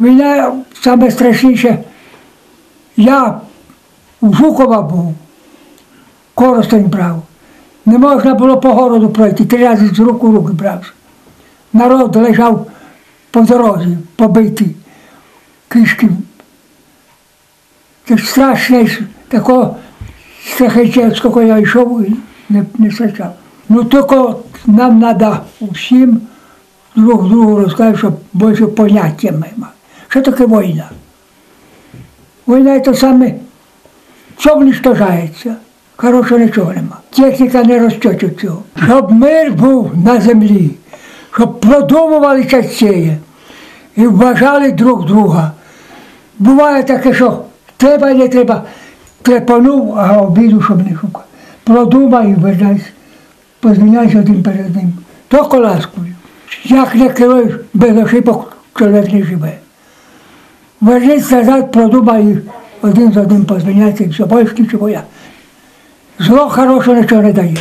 Війна саме страшніше. Я у Жукова був, коростень брав. Не можна було по городу пройти, три рази з рук у руки брав. Народ лежав по дорозі, побитий, кишки. Це страшне, такого страхача, скільки я йшов, і не, не зустрічав. Ну тільки нам треба усім друг другу розказати, щоб більше поняття мимо. Що таке війна? Війна це саме, що уничтожається. Хорошого нічого нема. Техніка не розчоче цього. Щоб мир був на землі, щоб продумували частіє і вважали друг друга. Буває таке, що треба не треба. Трепанув, а обіду, щоб не шукав. Продумай і позвіняйся один перед одним. Тільки ласкою. Як не керуєш, без ошибок чоловік не живе. Вернись назад, продумай один з одним позвіняйся, що більше нічого я. Зло хороше нічого не дає.